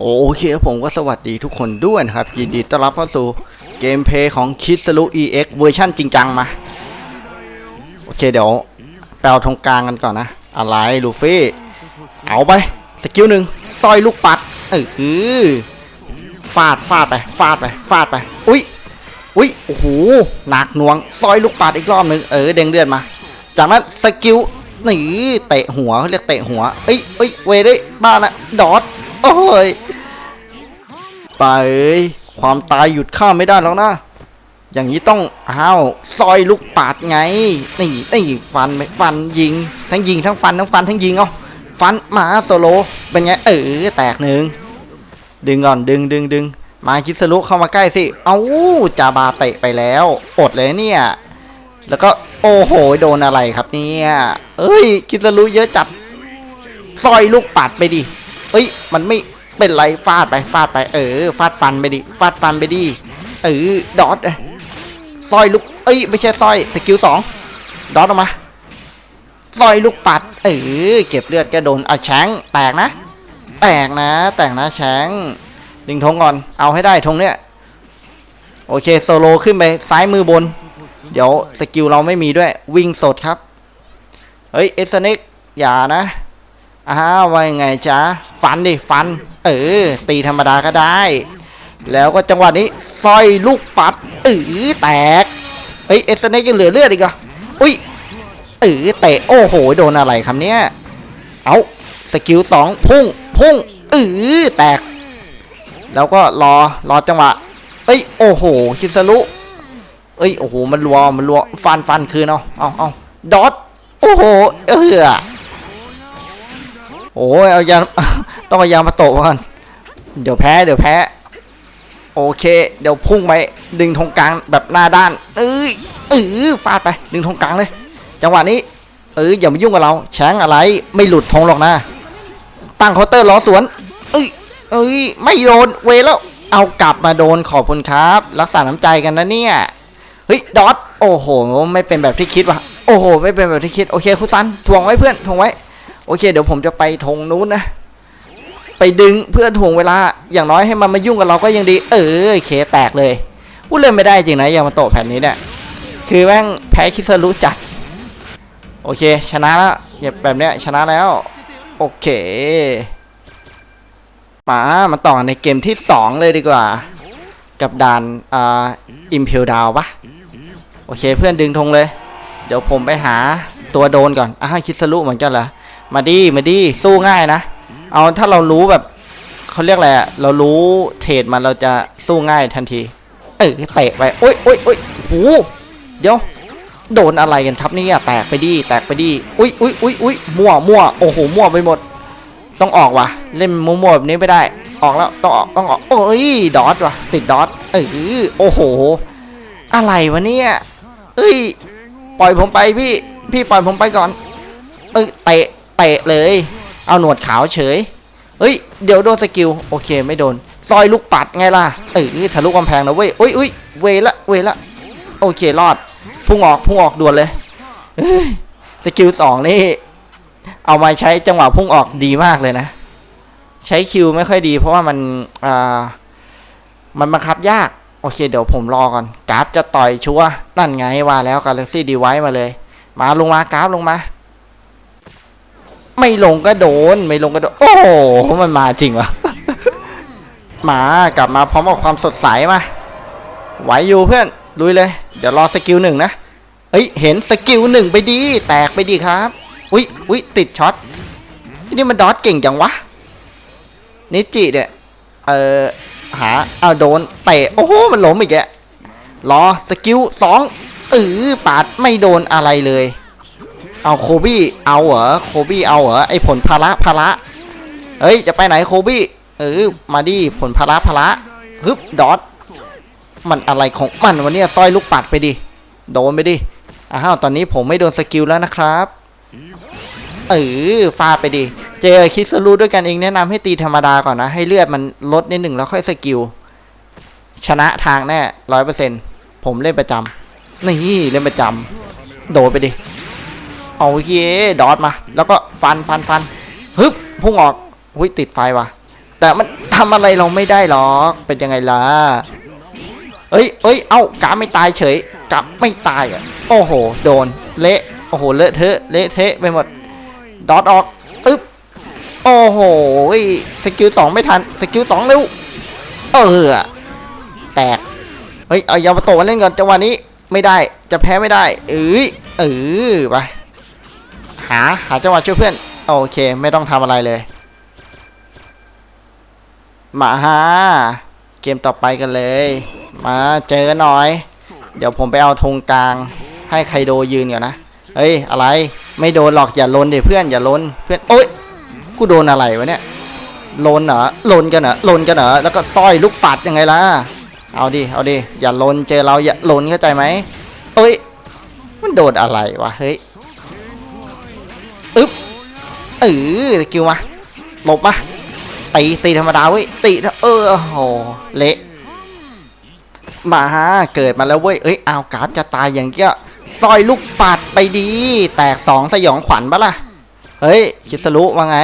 โอเคครับผมก็สวัสดีทุกคนด้วยนะครับ ยินดีต้อนรับเข้าสู่เกมเพย์ของคิสลุ EX เวอร์ชั่นจริงจังมา โอเคเดี๋ยวแปลตรงกลางกันก่อนนะ อะไรลูฟี่ เอาไป สกิลหนึ่งซอยลูกปัดเออฟาดฟาดไปฟาดไปฟาดไป อุ้ยอุ้ยโอ้โหหนักหน่วง ซอยลูกปัดอีกรอบหนึ่งเออเด้งเดือนมา จากนั้นสกิลหนีเตะหัวเขาเรียกเตะหัวเอ้ยเอ้ยเวได้บ้านะดอทโอ้ย ไปเอ้ยความตายหยุดข้าไม่ได้แล้วนะ อย่างนี้ต้องอ้าวซอยลูกปาดไง นี่นี่ฟันไหมฟันยิง ทั้งยิงทั้งฟันทั้งฟันทั้งยิงเอาฟันมาโซโล เป็นไง เออแตกหนึ่งดึงก่อนดึงดึงดึงมาคิดสลุเข้ามาใกล้สิ เอาจาบาเตะไปแล้ว อดเลยเนี่ย แล้วก็โอ้โหโดนอะไรครับเนี่ยเอ้ยคิดสลุเยอะจัดซอยลูกปัดไปดิ เอ้ย มันไม่ เป็นไรฟาดไปฟาดไปเออฟาดฟันไปดิฟาดฟันไปดิเออดอทเอ้ยซอยลูกเอ้ยไม่ใช่ซอยสกิลสองดอทออกมาซอยลูกปัดเออเก็บเลือดแกโดนเอาแชงแตกนะ แตกนะ แตกนะแชงดึงธงก่อนเอาให้ได้ธงเนี้ยโอเคโซโลขึ้นไปซ้ายมือบน เดี๋ยวสกิลเราไม่มีด้วยวิ่งสดครับ เฮ้ยเอสเน็กอย่านะ อ้าวว่ายังไงจ๊ะฟันดิฟัน เออ ตีธรรมดาก็ได้ แล้วก็จังหวะนี้ซอยลูกปัดเออแตกเฮ้ยเอสเนกยังเหลือเลือดอีกเหรออุ้ยเออเตะโอ้โหโดนอะไรครับเนี่ยเอาสกิลสองพุ่งพุ่งเออแตก แล้วก็รอรอจังหวะ เอ้ยโอ้โหคิสรุเอ้ยโอ้โหมันรัวมันรัวฟันฟันคืนเอาเอาเอาดอทโอ้โหเออ โอ้ยเอายาต้องเอายามาโตะก่อนเดี๋ยวแพ้ เดี๋ยวแพ้ โอเค เดี๋ยวพุ่งไปดึงธงกลางแบบหน้าด้าน เอ้ยเออฟาดไป ดึงธงกลางเลย จังหวะนี้ เอออย่ามายุ่งกับเราแชงอะไรไม่หลุดธงหรอกนะ ตั้งเคาน์เตอร์ล้อสวน เอ้ยเอ้ยไม่โดนเวแล้วเอากลับมาโดนขอบคุณครับ รักษาน้ำใจกันนะเนี่ยเฮ้ยดอทโอ้โห ไม่เป็นแบบที่คิดว่ะโอ้โห ไม่เป็นแบบที่คิดโอเคคุณซันทวงไว้เพื่อนทวงไว้ โอเค เดี๋ยวผมจะไปธงนู้นนะ ไปดึงเพื่อถ่วงเวลา อย่างน้อยให้มันมายุ่งกับเราก็ยังดี เออเคแตกเลยพูดเล่นไม่ได้จริงนะยามาโตะแผ่นนี้เนี่ย คือแม่งแพ้คิสรุจัด โอเค ชนะแล้วแบบเนี้ยชนะแล้ว โอเคมามาต่อในเกมที่ 2 เลยดีกว่า กับด่านอ่าอิมพิวดาวปะโอเคเพื่อนดึงธงเลย เดี๋ยวผมไปหาตัวโดนก่อนอ้าวคิสรุเหมือนกันเหรอ มาดีมาดีสู้ง่ายนะ เอาถ้าเรารู้แบบเขาเรียกอะไรอะเรารู้เทรดมันเราจะสู้ง่ายทันที เออเตะไปโอ้ยโอ้ยโอ้ยโหเดี๋ยวโดนอะไรกันครับเนี่ยแตกไปดีแตกไปดีอุ้ยอุ้ยอุ้ยอุ้ยมั่วมั่วโอ้โหมั่วไปหมด ต้องออกว่ะ เล่นมั่วๆแบบนี้ไม่ได้ ออกแล้วต้องออกต้องออกโอ้ยดอทว่ะติดดอทเออโอ้โห อะไรวะเนี่ยเอ้ยปล่อยผมไปพี่ พี่ปล่อยผมไปก่อน เอ้ยเตะ เตะเลย เอาหนวดขาวเฉย เฮ้ย เดี๋ยวโดนสกิล โอเคไม่โดน ซอยลูกปัดไงล่ะ เออทะลุกำแพงนะเว้ยอุ้ยอุ้ยเวละเวละ โอเครอด พุ่งออกพุ่งออกด่วนเลยสกิลสองนี่ เอามาใช้จังหวะพุ่งออกดีมากเลยนะ ใช้คิวไม่ค่อยดี เพราะว่ามันอ่ามันบังคับยาก โอเค เดี๋ยวผมรอก่อน กราฟจะต่อยชัวร์นั่นไงว่าแล้ว Galaxy Device มาเลย มาลงมากราฟลงมา ไม่ลงก็โดน ไม่ลงก็โดน โอ้โห มันมาจริงวะ มากลับมาพร้อมกับความสดใสมา ไหวอยู่เพื่อนลุยเลย เดี๋ยวรอสกิลหนึ่งนะ เฮ้ย เห็นสกิลหนึ่งไปดี แตกไปดีครับ อุ้ยอุ้ยติดช็อต ที่นี่มันดอทเก่งจังวะ นิจิเนี่ย เออหาเอาโดนเตะ โอ้โห มันล้มอีกแกรอสกิลสองเออปาดไม่โดนอะไรเลย เอาโคบี้เอาเหรอโคบี้เอาเหรอไอผลพละพละเฮ้ยจะไปไหนโคบี้เออมาดิผลพละพละฮึบดอทมันอะไรของมันวันนี้ซอยลูกปัดไปดิโดนไปดิอ้าวตอนนี้ผมไม่โดนสกิลแล้วนะครับเออฟาดไปดิเจอคิดสรูด้วยกันเองแนะนำให้ตีธรรมดาก่อนนะ ให้เลือดมันลดนิดหนึ่งแล้วค่อยสกิลชนะทางแน่ร้อยเปอร์เซ็นผมเล่นประจำนี่เล่นประจำโดนไปดิ โอเคดอทมา แล้วก็ฟันฟันฟันฮึบพุ่งออกหุ้ยติดไฟว่ะ แต่มันทำอะไรเราไม่ได้หรอกเป็นยังไงล่ะเอ้ยเอ้ยเอ้ากาไม่ตายเฉยกาไม่ตายอะโอ้โห โดน เละโอ้โหเลอะเทอะเละเทะไปหมดดอทออกอึ๊บโอ้โหสกิลสองไม่ทันสกิลสองเร็วเออแตกเฮ้ยเอายามาโตมาเล่นก่อนจังหวะนี้ไม่ได้จะแพ้ไม่ได้เอ้ยเออไป หาหาจังหวะช่วยเพื่อน โอเค ไม่ต้องทำอะไรเลย มาฮะเกมต่อไปกันเลย มาเจอกันหน่อย เดี๋ยวผมไปเอาธงกลาง ให้ไคโดยืนก่อนนะ เฮ้ย อะไร ไม่โดนหรอกอย่าลนเดิเพื่อนอย่าลนเพื่อนโอ๊ยกูโดนอะไรวะเนี่ยลนเหรอลนกันเหรอลนกันเหรอแล้วก็สร้อยลูกปัดยังไงล่ะ เอาดิ เอาดิ อย่าลนเจอเราอย่าลนเข้าใจไหมเอ้ย มันโดนอะไรวะ เฮ้ย เออสกิลมาหลบมาตีตีธรรมดาเว้ยตีเออโอ้โหเละมาฮะเกิดมาแล้วเว้ยเอ้ยเอาวกราฟจะตายอย่างเงี้ยซอยลูกปัดไปดี แตกสองสยองขวัญปะล่ะเฮ้ยคิดสรุว่าไง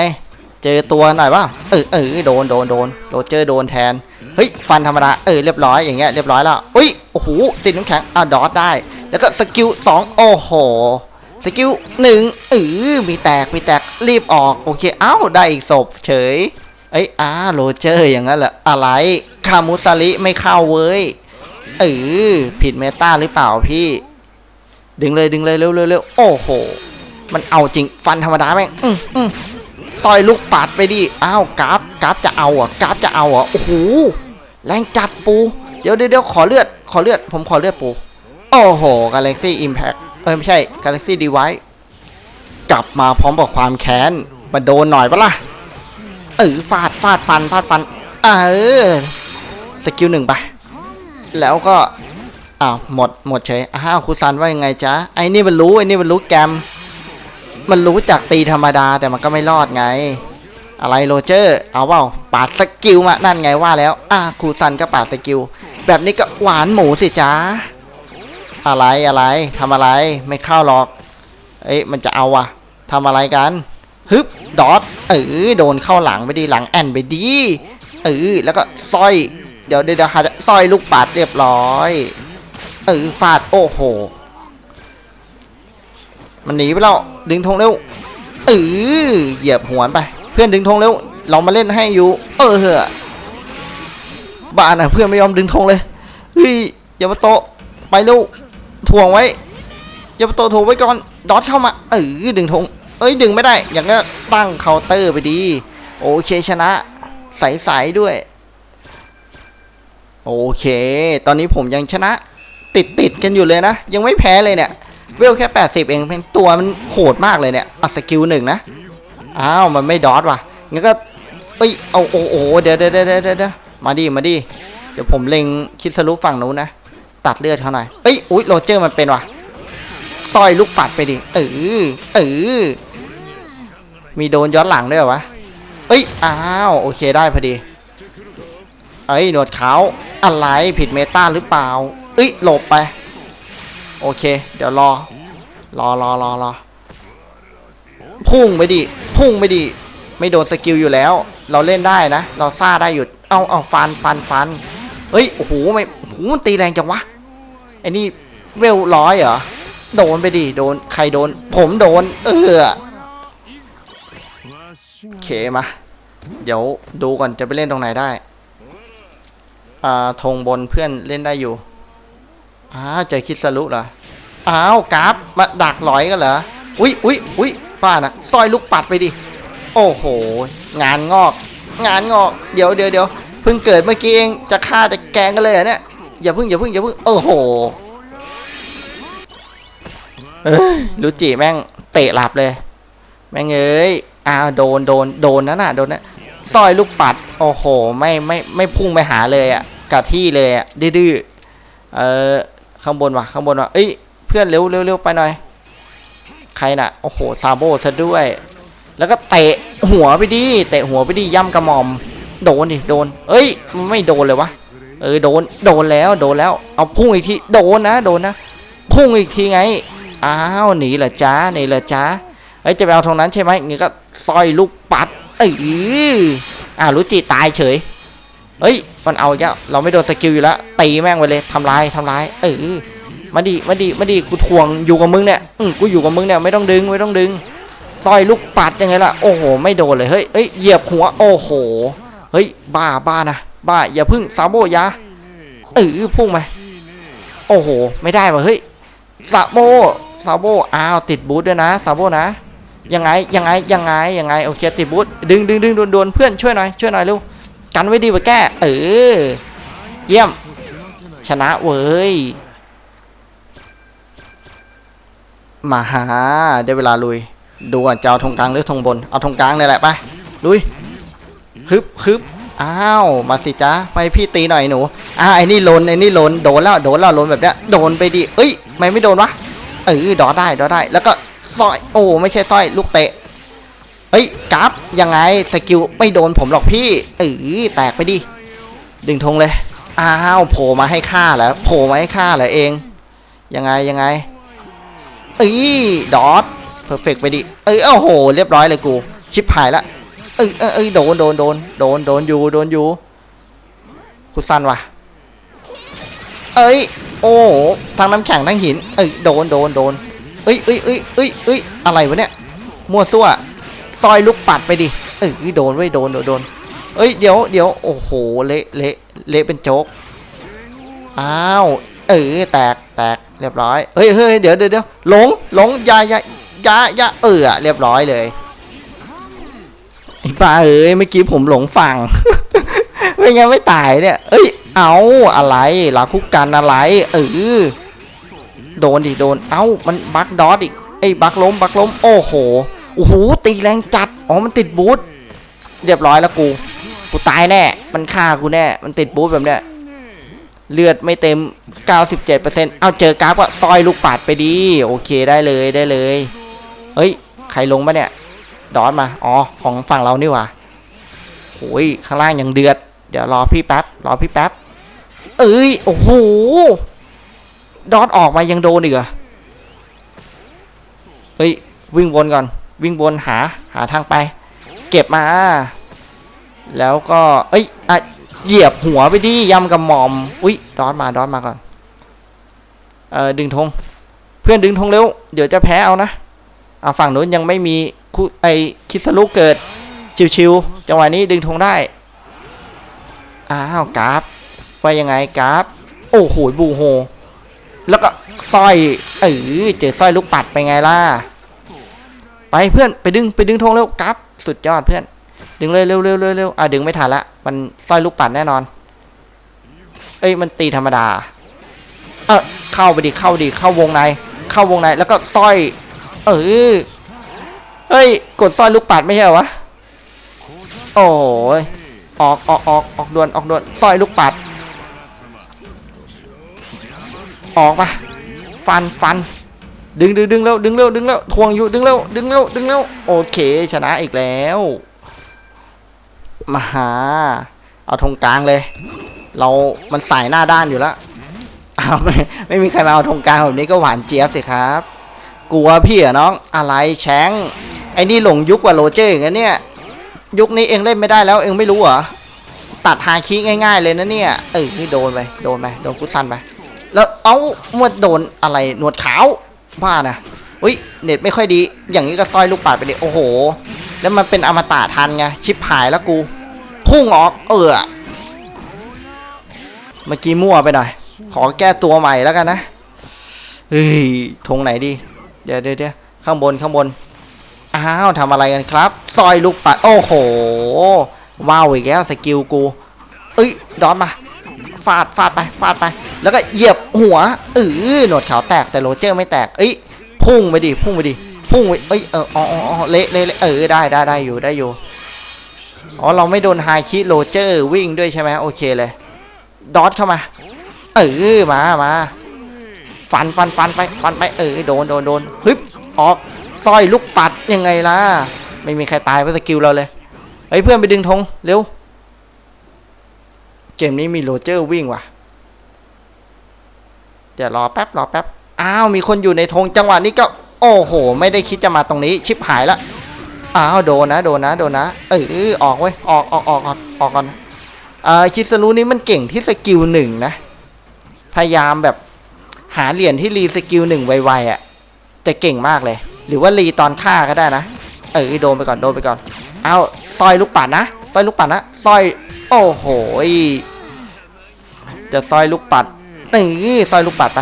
เจอตัวหน่อยป่ะเออเออโดนโดนโดนโดนเจอโดนแทนเฮ้ยฟันธรรมดาเออเรียบร้อยอย่างเงี้ยเรียบร้อยแล้วอุ้ยโอ้โหติดน้ำแข็งอะดอทได้ แล้วก็สกิลสองโอ้โห สกิลหนึ่งเออมีแตกมีแตกรีบออกโอเคเอ้าได้อีกศพเฉยเอ้ยอ้าโรเจอร์อย่างนั้นเหรออะไรคามุสลิไม่เข้าเว้ยเออผิดเมตาหรือเปล่าพี่ ดึงเลยดึงเลยเร็วเร็วเร็วโอ้โห มันเอาจริงฟันธรรมดาแม่งอืมอืมซอยลูกปัดไปดิอ้าวกราฟกราฟจะเอาอะกราฟจะเอาอะโอ้โหแรงจัดปู เดี๋ยวเดี๋ยวขอเลือด ขอเลือด ผมขอเลือดปู โอ้โห Galaxy Impact เอ้ยไม่ใช่ Galaxy Device กลับมาพร้อมกับความแค้น มาโดนหน่อยปะล่ะ เออฟาดฟาดฟันฟาดฟัน เออ สกิลหนึ่งไป แล้วก็ อ้าวหมดหมดเฉย อ้าวครูซันว่ายังไงจ๊ะ ไอ้นี่มันรู้ ไอ้นี่มันรู้แกม มันรู้จากตีธรรมดาแต่มันก็ไม่รอดไง อะไรโรเจอร์ เอาเปล่าปาดสกิลมา นั่นไงว่าแล้ว อะครูซันก็ปาดสกิล แบบนี้ก็หวานหมูสิจ๊ะ อะไรอะไรทำอะไรไม่เข้าหรอก เอ้ยมันจะเอาอะทำอะไรกันฮึบดอทเออโดนเข้าหลังไปดีหลังแอนไปดีเออแล้วก็สร้อย เดี๋ยวเดี๋ยวเดี๋ยวหาสร้อยลูกปัดเรียบร้อยเออฟาดโอ้โห มันหนีไปแล้วดึงธงเร็วเออเหยียบหัวไป เพื่อนดึงธงเร็วเรามาเล่นให้อยู่ เออเหอะบ้านะเพื่อนไม่ยอมดึงธงเลยเฮ้ยอย่ามาโตไปเร็ วถ่วงไว้อย่ามาโตะถ่วงไว้ก่อนดอทเข้ามาเออดึงธงเอ้ยดึงไม่ได้ อย่างก็ตั้งเคาน์เตอร์ไปดี โอเคชนะ ใสๆด้วย โอเค ตอนนี้ผมยังชนะ ติดติดกันอยู่เลยนะ ยังไม่แพ้เลยเนี่ย เวลแค่ 80 เองเป็นตัวมันโหดมากเลยเนี่ยอัสกิลหนึ่งนะ อ้าว มันไม่ดอทว่ะ งั้นก็ เอ้ย เอาโอ้โอ้เดี๋ยวเดี๋ยวเดี๋ยวเดี๋ยวเดี๋ยวมาดิมาดิเดี๋ยวผมเล็งคิดสรุปฝั่งนู้นนะ ตัดเลือดเขาหน่อยเอ้ยอุ้ยโรเจอร์มันเป็นวะซอยลูกปัดไปดิเออเออมีโดนย้อนหลังด้วยวะเอ้ยอ้าวโอเคได้พอดีเอ้ยหนวดขาอะไรผิดเมตาหรือเปล่าเอ้ยหลบไป โอเค เดี๋ยวรอ รอรอรอรอพุ่งไปดิพุ่งไปดิไม่โดนสกิลอยู่แล้ว เราเล่นได้นะ เราซ่าได้อยู่ เอาเอาฟันฟันฟัน เฮ้ย โอ้โหไม่โอ้โหมันตีแรงจังวะ ไอ้นี่เวลร้อยเหรอ โดนไปดิ โดน ใครโดน ผมโดน เออโอเคมา เดี๋ยวดูก่อนจะไปเล่นตรงไหนได้ อ่าธงบนเพื่อนเล่นได้อยู่อ้าวเจอคิดสรุเหรอ อ้าวกราฟมาดักหลอยกันเหรอ อุ้ยอุ้ยอุ้ยป้านะซอยลูกปัดไปดิ โอ้โห งานงอก งานงอก เดี๋ยวเดี๋ยวเดี๋ยว เพิ่งเกิดเมื่อกี้เองจะฆ่าจะแกงกันเลยเหรอเนี่ย อย่าเพิ่งอย่าเพิ่งอย่าเพิ่งโอ้โหเอ้ยรู้จีแม่งเตะหลับเลย แม่งเอ้ยอ้าวโดนโดนโดนนั่นน่ะโดนนะซอยลูกปัด โอ้โห ไม่ไม่ไม่พุ่งไปหาเลยอะกับที่เลยอะดื้อเออข้างบนว่ะข้างบนว่ะเอ้ยเพื่อนเร็วเร็วเร็วไปหน่อย ใครน่ะโอ้โหซาโบซะด้วย แล้วก็เตะหัวไปดิเตะหัวไปดิย่ำกระหม่อม โดนดิโดน เอ้ยมันไม่โดนเลยวะเออโดนโดนแล้วโดนแล้ว เอาพุ่งอีกทีโดนนะโดนนะพุ่งอีกทีไงอ้าวหนีเหรอจ้าหนีเหรอจ้าเฮ้ยจะไปเอาตรงนั้นใช่ไหมงี้ก็ซอยลูกปัดเอออ่ารู้จิตายเฉยเฮ้ยมันเอาอีกแล้วเราไม่โดนสกิลอยู่แล้วตีแม่งไปเลยทำลายทำลาย เออมาดิมาดิมาดิกูทวงอยู่กับมึงเนี่ยอืกูอยู่กับมึงเนี่ยไม่ต้องดึงไม่ต้องดึงซอยลูกปัดยังไงล่ะโอ้โห ไม่โดนเลยเฮ้ยเฮ้ยเหยียบหัวโอ้โห เฮ้ยบ้าบ้านะบ้าอย่าพึ่งซาโบยาเออพุ่งไปโอ้โห ไม่ได้ว่ะเฮ้ยซาโบซาโบอ้าวติดบูทด้วยนะซาโบนะยังไงยังไงยังไงยังไงโอเคติดบูทดึงดึงดึงโดนเพื่อนช่วยหน่อยช่วยหน่อยเร็วกันไว้ดีกว่าแก้เออเยี่ยม ชนะเว้ยมาหาได้เวลาลุย ดูก่อนจะเอาธงกลางหรือธงบน เอาธงกลางเลยแหละไป ลุย ฮึบฮึบอ้าว มาสิจ้าไปพี่ตีหน่อยหนู อ่าไอ้นี่ลนไอ้นี่ลนโดนแล้วโดนแล้วลนแบบเนี้ยโดนไปดิเอ้ยไม่ไม่โดนวะเออดอได้ดอได้ แล้วก็สร้อยโอ้ไม่ใช่สร้อยลูกเตะเฮ้ยกราฟยังไงสกิลไม่โดนผมหรอกพี่เออแตกไปดิดึงธงเลยอ้าวโผล่มาให้ฆ่าเหรอโผล่มาให้ฆ่าเหรอเอง ยังไงยังไงเอ้ยดอทเพอร์เฟกไปดิเอ้ยโอ้โห เรียบร้อยเลยกู ชิปหายละ อ้ยเอ้ยเอ้ยโดนโดนโดนโดนโดนอยู่โดนอยู่คุณสั้นว่ะ เอ้ย โอ้ทางน้ำแข็งทั้งหิน เอ้ยโดนโดนโดนเอ้ยเอ้ยเอ้ยเอ้ยเอ้ยอะไรวะเนี่ยมั่วซั่วซอยลูกปัดไปดิเอ้ยโดนไว้ยโดนโดนโดนเอ้ยเดี๋ยวเดี๋ยวโอ้โหเละเละเละเป็นโจ๊กอ้าวเออแตกแตกเรียบร้อยเฮ้ยเฮ้ยเดี๋ยวเดี๋ยวเดี๋ยวหลงหลงยายายายาเออเรียบร้อยเลย ไอ้ป้าเอ้ยเมื่อกี้ผมหลงฝั่ง ไม่งั้นไม่ตายเนี่ย เอ้ย เอาอะไรลาคุกกันอะไร เออ โดนดิโดน เอ้า มันบักดอทอีกไอ้บักล้มบักล้ม โอ้โห โอ้โห ตีแรงจัด อ๋อ มันติดบูทเรียบร้อยแล้วกู กูตายแน่ มันฆ่ากูแน่ มันติดบูทแบบเนี้ย เลือดไม่เต็ม 97%เอาเจอกราฟก็ซอยลูกปัดไปดี โอเคได้เลยได้เลย เฮ้ย ใครลงมาเนี่ย ดอทมา อ๋อ ของฝั่งเรานี่ว่าโอ้ยข้างล่างยังเดือด เดี๋ยวรอพี่แป๊บ รอพี่แป๊บ เอ้ย โอ้โห ดอทออกมายังโดนอีกเหรอเฮ้ย วิ่งวนก่อน วิ่งวนหา หาทางไป เก็บมา แล้วก็ เอ้ยอะเหยียบหัวไปดิยำกับหมอม อุ้ย ดอทมา ดอทมาก่อน เออดึงธง เพื่อนดึงธงเร็ว เดี๋ยวจะแพ้เอานะ เอาฝั่งนู้นยังไม่มีคุไอคิสลุกเกิด ชิวๆจังหวะนี้ดึงธงได้อ้าวกราฟว่ายังไงกราฟโอ้โหบูโฮ แล้วก็สร้อยเออเจอสร้อยลูกปัดไปไงล่ะไปเพื่อนไปดึงไปดึงธงเร็วกราฟสุดยอดเพื่อน ดึงเลยเร็วเร็วเร็วเร็วอะดึงไม่ทันละมันสร้อยลูกปัดแน่นอน เอ้ยมันตีธรรมดา เออเข้าไปดิเข้าดิเข้าวงใน เข้าวงในแล้วก็สร้อย เออเฮ้ย กดสร้อยลูกปัดไม่ใช่เหรอวะ โอ้ยออกออกออกออกด่วนออกด่วนสร้อยลูกปัด ออกปะฟันฟัน ดึงดึงดึงเร็วดึงเร็วดึงเร็วทวงอยู่ดึงเร็วดึงเร็วดึงเร็วโอเค ชนะอีกแล้วมาหา เอาธงกลางเลย เรา มันสายหน้าด้านอยู่แล้วอ้าวไม่ไม่มีใครมาเอาธงกลางแบบนี้ก็หวานเจี๊ยบสิครับ กลัวพี่เหรอน้องอะไรแชงไอ้นี่หลงยุคกว่าโรเจอร์อย่างเงี้ยเนี่ย ยุคนี้เองเล่นไม่ได้แล้วเองไม่รู้เหรอตัดฮาคิง่าย ๆ เลยนะเนี่ยเออนี่โดนไปโดนไปโดนกุซันไปแล้วเอ้าเมื่อโดนอะไรหนวดขาวบ้านะอุ้ยเน็ตไม่ค่อยดี อย่างนี้ก็ซอยลูกปัดไปดิโอ้โห แล้วมันเป็นอมตะทันไงชิปหายแล้วกูพุ่งออกเออเมื่อกี้มั่วไปหน่อย ขอแก้ตัวใหม่แล้วกันนะเฮ้ยธงไหนดี เดี๋ยวเดี๋ยวเดี๋ยวข้างบนข้างบน อ้าวทำอะไรกันครับซอยลูกปัด โอ้โห ว้าวอีกแล้วสกิลกู เอ้ยดอนมา ฟาดฟาดไปฟาดไป แล้วก็เหยียบหัวเออหนวดขาวแตกแต่โรเจอร์ไม่แตก เอ้ย พุ่งไปดิ พุ่งไปดิ พุ่งไปเอ้ย เอออ๋ออ๋อเลเละเละเออ ได้ได้ได้อยู่ได้อยู่ อ๋อ เราไม่โดนไฮคิโรเจอร์วิ่งด้วยใช่ไหมโอเคเลย ดอทเข้ามา เออ มามา ฟันฟันฟันไปฟันไปเออโดนโดนโดนฮึบออกสร้อยลูกปัดยังไงล่ะไม่มีใครตายเพราะสกิลเราเลยเฮ้ยเพื่อนไปดึงธงเร็วเกมนี้มีโรเจอร์วิ่งว่ะเดี๋ยวรอแป๊บรอแป๊บอ้าวมีคนอยู่ในธงจังหวะนี้ก็ โอ้โห ไม่ได้คิดจะมาตรงนี้ ชิปหายละอ้าวโดนนะ โดนนะโดนนะเออออกเว้ยออกออกออกออกออกก่อนอ่าคิสรุนี่มันเก่งที่สกิลหนึ่งนะ พยายามแบบาเหรียญที่รีสกิลหนึ่งไวๆอะจะเก่งมากเลย หรือว่ารีตอนฆ่าก็ได้นะ เออโดนไปก่อนโดนไปก่อน เอาซอยลูกปัดนะซอยลูกปัดนะซอย โอ้โหจะซอยลูกปัดนี่ซอยลูกปัดไป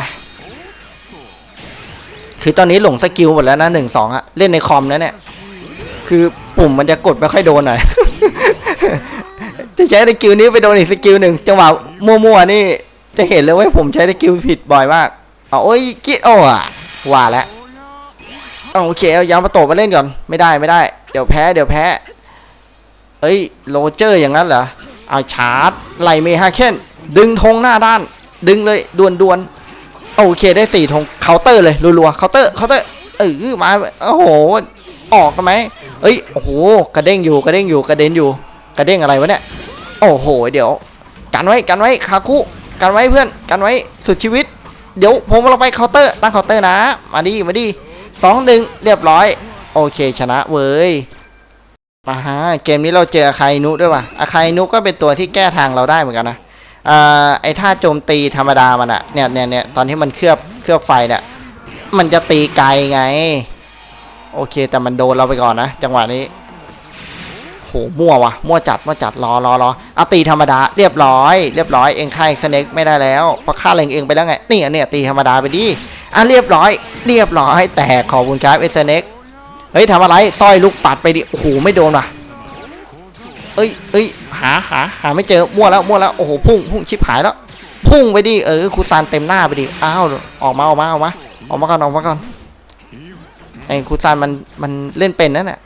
คือตอนนี้หลงสกิลหมดแล้วนะหนึ่งสองอะเล่นในคอมนะเนี่ย คือปุ่มมันจะกดไม่ค่อยโดนหน่อยจะใช้สกิลนี้ไปโดนอีกสกิลหนึ่งจังหวะมั่วๆนี่จะเห็นเลยว่าผมใช้สกิลผิดบ่อยมาก เอาโอ้ยกิโอ้อะว่าแล้วเอาโอเคเอายามาโตมาเล่นก่อน ไม่ได้ไม่ได้ เดี๋ยวแพ้เดี๋ยวแพ้เอ้ยโรเจอร์อย่างนั้นเหรอเอาชาร์จไล่เมฮาเคนดึงธงหน้าด้าน ดึงเลยดวนดวนโอเคได้สี่ธงเคาน์เตอร์เลยรัวๆเคาน์เตอร์เคาน์เตอร์เออมาโอ้โหออกกันไหมเอ้ยโอ้โหกระเด้งอยู่กระเด้งอยู่กระเด็นอยู่กระเด้งอะไรวะเนี่ยโอ้โหเดี๋ยว กันไว้กันไว้คาคุกันไว้เพื่อนกันไว้สุดชีวิต เดี๋ยวผมเราไปเคาน์เตอร์ตั้งเคาน์เตอร์นะ มาดิมาดิสองหนึ่งเรียบร้อย โอเคชนะเว้ยอ่าฮะเกมนี้เราเจออาคายนุด้วยว่ะอาคายนุก็เป็นตัวที่แก้ทางเราได้เหมือนกันนะอไอท่าโจมตีธรรมดามันอะเนี่ยเนี่ยเนี่ยตอนที่มันเคลือบเคลือบไฟเนี่ยมันจะตีไกลไง โอเคแต่มันโดนเราไปก่อนนะ จังหวะนี้ โหมั่ววะมั่วจัดมั่วจัดรอรอรอเอาตีธรรมดาเรียบร้อย เรียบร้อยเองค่ายสเน็กไม่ได้แล้วเพราะค่าเล็งเองไปแล้วไงนี่เนี่ยตีธรรมดาไปดิอะเรียบร้อย เรียบร้อยแต่ขอบคุณครับเอสเน็กเฮ้ยทำอะไรสร้อยลูกปัดไปดิโอ้โหไม่โดนว่ะเอ้ยเอ้ยหาหาหาไม่เจอมั่วแล้วมั่วแล้วโอ้โหพุ่งพุ่งชิบหายแล้ว พุ่งไปดิเออครูซานเต็มหน้าไปดิอ้าวออกมาออกมาออกมาออกมาก่อนออกมาก่อนไอ้ครูซานมันมันเล่นเป็นนั่นแหละ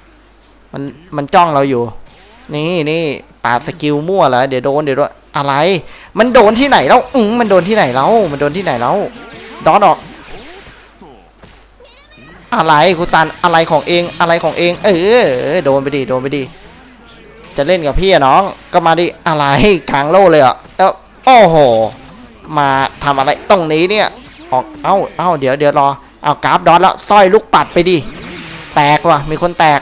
มันมันจ้องเราอยู่ นี่นี่ปาดสกิลมั่วเหรอเดี๋ยวโดนเดี๋ยวโดนอะไร มันโดนที่ไหนแล้วอืมมันโดนที่ไหนแล้วมันโดนที่ไหนแล้วดอนออก อะไรคุณซันอะไรของเองอะไรของเอง เออโดนไปดิโดนไปดิจะเล่นกับพี่อะน้องก็มาดิอะไรกลางโลเลยอะแล้วโอ้โห มาทำอะไรตรงนี้เนี่ยออกเอ้าเอ้าเดี๋ยวเดี๋ยวรอเอากราฟดอนแล้วสร้อยลูกปัดไปดิแตกว่ะมีคนแตก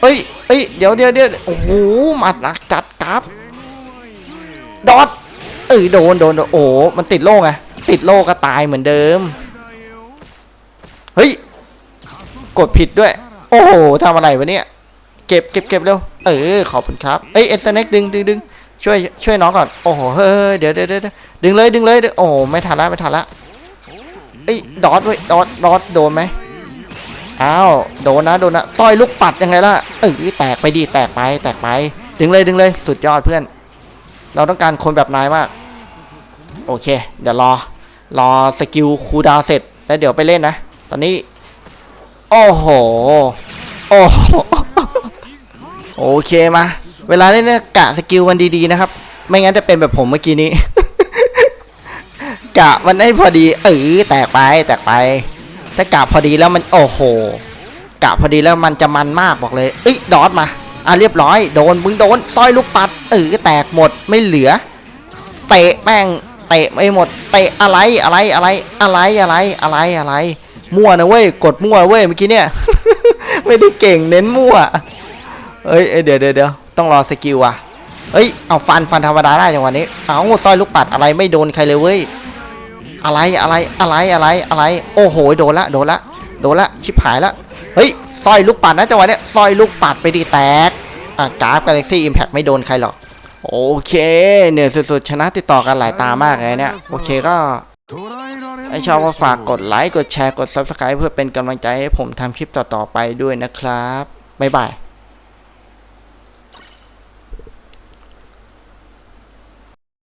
เอ้ยเอ้ยเดี๋ยวเดี๋ยวเดี๋ยวโอ้โหมาหนักจัดกราฟดอทเอ้ยโดนโดนโดนโอ้มันติดโล่ไงติดโล่ก็ตายเหมือนเดิม เฮ้ย กดผิดด้วย โอ้โหทำอะไรวะเนี่ย เก็บเก็บเก็บเร็ว เออ ขอบคุณครับ เอ้ยเอสเน็กดึงดึงดึงช่วยช่วยน้องก่อน โอ้โห เฮ้ยเดี๋ยวเดี๋ยวเดี๋ยวดึงเลยดึงเลย โอ้โหไม่ทันละไม่ทันละ เอ้ย ดอทเว้ย ดอทดอทโดนไหม อ้าวโดนนะโดนนะต่อยลูกปัดยังไงล่ะเออแตกไปดีแตกไปแตกไป ดึงเลยดึงเลยสุดยอดเพื่อน เราต้องการคนแบบนายมาก โอเค เดี๋ยวรอ รอสกิลคูดาวเสร็จแล้วเดี๋ยวไปเล่นนะ ตอนนี้ โอ้โห โอ้โห โอเคมา เวลาเล่นเนี่ยกะสกิลกันดีๆนะครับ ไม่งั้นจะเป็นแบบผมเมื่อกี้นี้ กะมันได้พอดี เออแตกไปแตกไป ถ้ากะพอดีแล้วมันโอ้โหกะพอดีแล้วมันจะมันมากบอกเลยเอ้ยดอทมาอะเรียบร้อยโดนมึงโดนสร้อยลูกปัดเออแตกหมดไม่เหลือเตะแม่งเตะไม่หมดเตะอะไรอะไรอะไรอะไรอะไรอะไรอะไร มั่วนะเว้ยกดมั่วเว้ยเมื่อกี้เนี่ย ไม่ได้เก่งเน้นมั่วเอ้ยเดี๋ยวเดี๋ยวเดี๋ยวต้องรอสกิลว่ะเฮ้ยเอาฟันฟันธรรมดาได้จังหวะนี้เอาสร้อยลูกปัดอะไรไม่โดนใครเลยเว้ย อะไรอะไรอะไรอะไรอะไร โอ้โหโดนละโดนละโดนละชิบหายละเฮ้ยสร้อยลูกปัดนะจังหวะเนี้ยสร้อยลูกปัดไปดีแตกอะกราฟกาแล็กซี่อิมแพคไม่โดนใครหรอกโอเคเหนื่อยสุดๆชนะติดต่อกันหลายตามากเลยเนี่ยโอเคก็ไอชอบก็ฝากกดไลค์กดแชร์กด Subscribe เพื่อเป็นกำลังใจให้ผมทำคลิปต่อๆไปด้วยนะครับบ๊ายบาย